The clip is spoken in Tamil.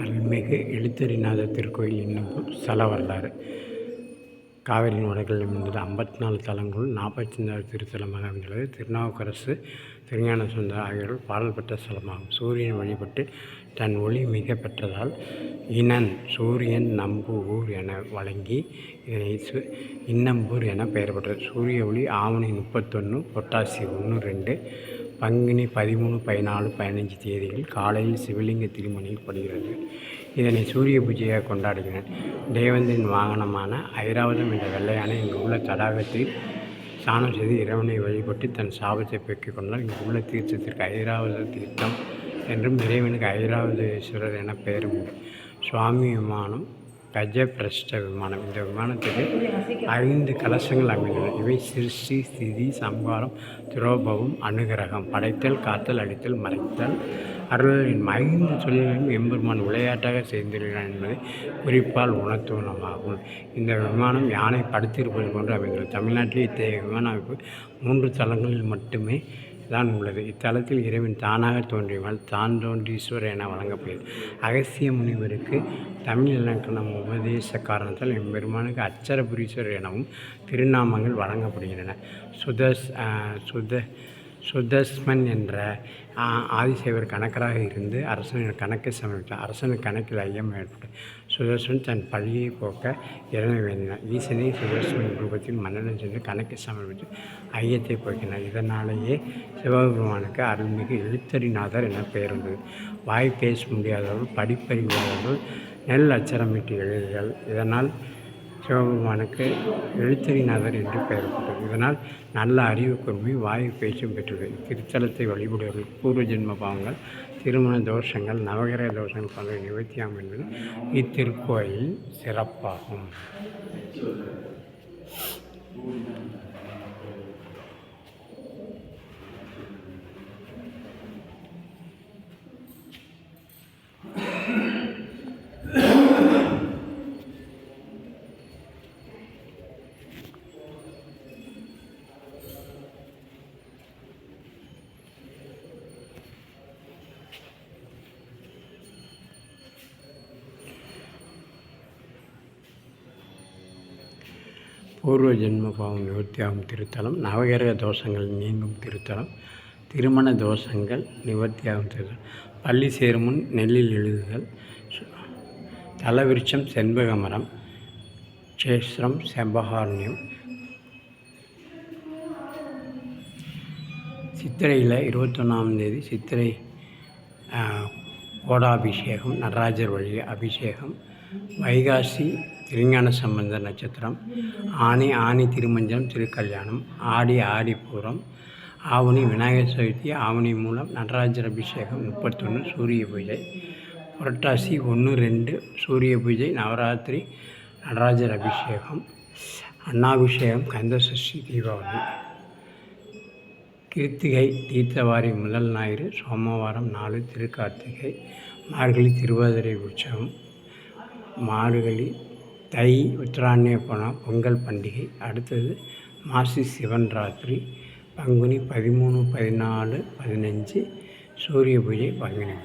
அருள்மிகு எழுத்தறிநாதர் திருக்கோயில் என்னும் ஸ்தல வரலாறு காவிரியின் வடக்கில் அமைந்துள்ள ஐம்பத்தி நாலு தலங்களுள் நாற்பத்தி நாலு திருத்தலமாக அமைந்துள்ளது. திருநாவுக்கரசு திருஞான சுந்தர் ஆகியோர் பாடல் பெற்ற ஸ்தலமாகும். சூரியன் வழிபட்டு தன் ஒளி மிக பெற்றதால் இனன் சூரியன் நம்பு ஊர் என வழங்கி இதனை சு இன்னம்பூர் என பெயர் பெற்றது. சூரிய ஒளி ஆவணி முப்பத்தொன்று பொட்டாசி ஒன்று ரெண்டு பங்குனி பதிமூணு பதினாலு பதினஞ்சு தேதிகள் காலையில் சிவலிங்க திருமணியில் படுகிறது. இதனை சூரிய பூஜையாக கொண்டாடுகிறேன் தேவந்தின் வாகனமான ஐராவதம் என்ற வெள்ளையானை இங்கு உள்ள தடாகத்தில் ஸ்நானம் செய்து இறைவனை வழிபட்டு தன் சாபத்தை பெற்றுக் கொண்டால் இங்கு உள்ள தீர்த்தத்திற்கு ஐராவத தீர்த்தம் என்றும் இறைவனுக்கு ஐராவதேஸ்வரர் என பெயரும் உண்டு. சுவாமி விமானம் கஜபிரஷ்ட விமானம் இந்த விமானத்துக்கு ஐந்து கலசங்கள் அமைந்துள்ளன இவை சிருஷ்டி ஸ்திதி சம்ஹாரம் துரோபவம் அனுகிரகம் படைத்தல் காத்தல் அடித்தல் மறைத்தல் அருளின் ஐந்து தொழில்களையும் எம்பெருமான் விளையாட்டாக செய்திருக்கிறான் என்பதை குறிப்பால் உணர்த்துவனமாகும். இந்த விமானம் யானை படுத்திருப்பது போன்று அமைந்துள்ளது. தமிழ்நாட்டில் இத்தகைய விமான அமைப்பு மூன்று தளங்களில் மட்டுமே தான் உள்ளது. இத்தலத்தில் இறைவன் தானாக தோன்றியவள் தான் தோன்றீஸ்வரர் என வழங்கப்படுகிறது. அகசிய முனிவருக்கு தமிழ் இலக்கணம் உபதேச காரணத்தால் எம்பெருமானுக்கு அச்சரபுரீஸ்வரர் எனவும் திருநாமங்கள் வழங்கப்படுகின்றன. சுத சுத சுதஸ்மன் என்ற ஆதிசேவர் கணக்கராக இருந்து அரசனின் கணக்கை சமைத்தார் அரசனுக்கு கணக்கில் ஐயம் ஏற்பட்டது. சுதர்சன் தன் பழியை போக்க இறங்க வேண்டினார் ஈசனை சுதர்சன் குருபத்தின் மன்னனும் சென்று கணக்கை சமர்ப்பித்து ஐயத்தை போக்கினார். இதனாலேயே சிவபெருமானுக்கு அருள்மிகு எழுத்தறிநாதர் என பெயர் வந்தது. வாய் பேச முடியாதவர்கள் படிப்பறிவாதவர்கள் நெல் அச்சரமிட்டு எழுதுதல். இதனால் சிவபெருமானுக்கு எழுத்தறிநாதர் என்று பெயர் பெற்றது இதனால் நல்ல அறிவு கூர்மை வாயு பேச்சும் பெற்றது. திருத்தலத்தை வழிபடுவர்கள் பூர்வ ஜென்ம பாவங்கள் திருமண தோஷங்கள் நவகிரக தோஷங்கள் போன்ற நிவர்த்தியாகும் என்பது இத்திருக்கோயில் சிறப்பாகும். பூர்வ ஜென்ம பாவம் நிவர்த்தியாகும் திருத்தலம் நவகிரக தோஷங்கள் நீங்கும் திருத்தலம் திருமண தோஷங்கள் நிவர்த்தியாகும் திருத்தலம். பள்ளி சேரும் முன் நெல்லில் எழுதுதல் தலவிருச்சம் செண்பக மரம் சேஸ்ரம் செம்பகாரண்யம் சித்திரையில் இருபத்தொன்னாம் தேதி சித்திரை கோடாபிஷேகம் நடராஜர் வழி அபிஷேகம் வைகாசி திருஞான சம்பந்த நட்சத்திரம் ஆனி ஆனி திருமஞ்சனம் திருக்கல்யாணம் ஆடி ஆடிப்பூரம் ஆவணி விநாயகர் சதுர்த்தி ஆவணி மூலம் நடராஜர் அபிஷேகம் முப்பத்தொன்று சூரிய பூஜை புரட்டாசி ஒன்று ரெண்டு சூரிய பூஜை நவராத்திரி நடராஜர் அபிஷேகம் அண்ணாபிஷேகம் கந்தசஷ்டி தீபாவளி. கிருத்திகை தீர்த்தவாரி முதல் ஞாயிறு சோமவாரம் நாலு திருக்கார்த்திகை மார்கழி திருவாதிரை உற்சவம் மார்கழி தை உத்தராயண போனால் பொங்கல் பண்டிகை அடுத்தது மாசி சிவன் ராத்திரி பங்குனி பதிமூணு பதினாலு பதினஞ்சு சூரிய பூஜை பங்குனி.